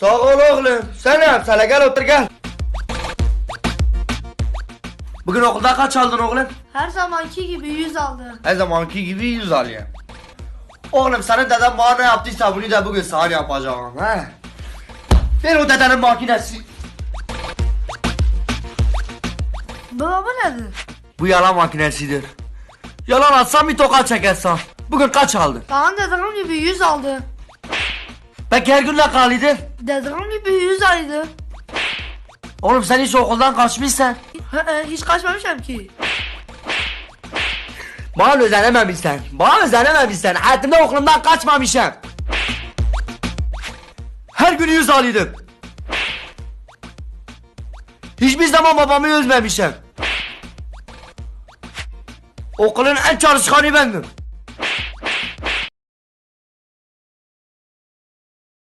Sağ ol oğlum. Sen ne yapsana gel otur gel. Bugün okulda kaç aldın oğlum? Her zamanki gibi 100 aldı. Her zamanki gibi 100 alıyor. Oğlum senin deden bana ne yaptıysa bunu da bugün sana yapacağım. He? Ver o dedenin makinesi. Baba bu nedir? Bu yalan makinesidir. Yalan atsam bir tokat çekersen. Bugün kaç aldın? Bana dediğim gibi 100 aldı. Peki her gün ne kalıydı? Dediğim gibi 100 aldı. Oğlum sen hiç okuldan kaçmışsın. He, he, Hiç kaçmamışım ki. Bana özenememişsin. Bana özenememişsin. Hayatımda okulumdan kaçmamışım. Her gün yüz alıyordum. Hiçbir zaman babamı üzmemişim. Okulun en çalışkanı bendim.